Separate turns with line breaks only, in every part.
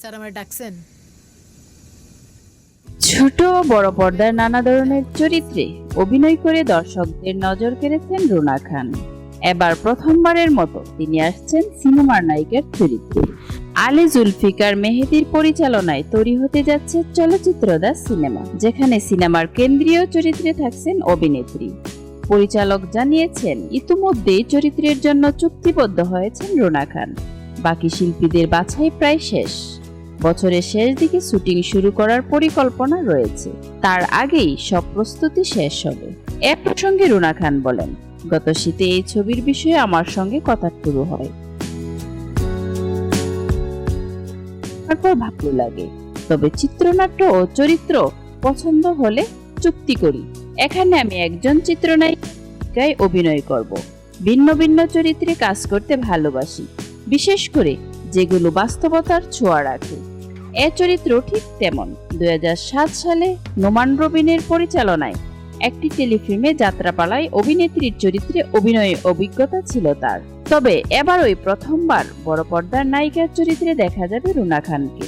Sir, আমার ডাকছেন।
ছোট বড় পর্দার নানা ধরনের চরিত্রে অভিনয় করে দর্শকদের নজর কেড়েছেন রুনা খান। এবার প্রথমবারের মতো তিনি আসছেন সিনেমার নায়িকার চরিত্রে। আলী জুলফিকার মেহেদির পরিচালনায় তৈরি হতে যাচ্ছে চলচ্চিত্র দা সিনেমা, যেখানে সিনেমার কেন্দ্রীয় চরিত্রে থাকছেন অভিনেত্রী। পরিচালক জানিয়েছেন, ইতিমধ্যেই চরিত্রের জন্য চুক্তিবদ্ধ হয়েছেন রুনা খান। বাকি শিল্পীদের বাছাই প্রায় শেষ। বছরের শেষ দিকে শুটিং শুরু করার পরিকল্পনা রয়েছে। তার আগেই সব প্রস্তুতি শেষ হবে। এ প্রসঙ্গে রুনা খান বলেন, গত শীতে এই ছবির বিষয়ে আমার সঙ্গে কথা শুরু হয়। তারপর ভালো লাগে, তবে চিত্রনাট্য ও চরিত্র পছন্দ হলে চুক্তি করি। এখানে আমি একজন চিত্রনায়িকায় অভিনয় করব। ভিন্ন ভিন্ন চরিত্রে কাজ করতে ভালোবাসি। বিশেষ করে যেগুলো বাস্তবতার ছোঁয়া রাখে। এ চরিত্র ঠিক তেমন। দুই হাজার সাত সালে নোমান রবিনের পরিচালনায় একটি টেলিফিল্মে যাত্রাপালায় অভিনেত্রীর চরিত্রে অভিনয়ের অভিজ্ঞতা ছিল তার। তবে এবার ওই প্রথমবার বড় পর্দার নায়িকার চরিত্রে দেখা যাবে রুনা খানকে।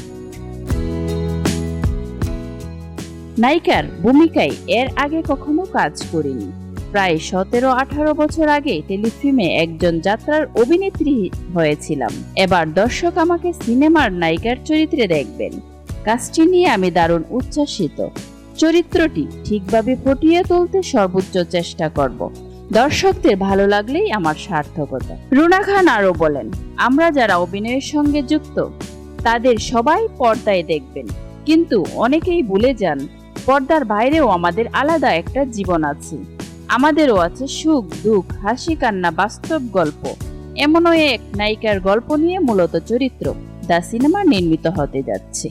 নায়িকার ভূমিকায় এর আগে কখনো কাজ করিনি। প্রায় সতেরো আঠারো বছর আগে টেলিফিল্মে একজন যাত্রার অভিনেত্রী হয়েছিলাম। এবার দর্শক আমাকে সিনেমার নায়িকার চরিত্রে দেখবেন। কাজটি নিয়ে আমি দারুণ উচ্ছ্বাসিত। চরিত্রটি ঠিকভাবে ফুটিয়ে তুলতে সর্বোচ্চ চেষ্টা করব। দর্শকদের ভালো লাগলেই আমার সার্থকতা। রুনা খান আরও বলেন, আমরা যারা অভিনয়ের সঙ্গে যুক্ত, তাদের সবাই পর্দায় দেখবেন। কিন্তু অনেকেই ভুলে যান, পর্দার বাইরেও আমাদের আলাদা একটা জীবন আছে। আমাদেরও আছে সুখ, দুঃখ, হাসি, কান্না, বাস্তব গল্প। এমনও এক নায়িকার গল্প নিয়ে মূলত চরিত্র, দ্য সিনেমা নির্মিত হতে যাচ্ছে।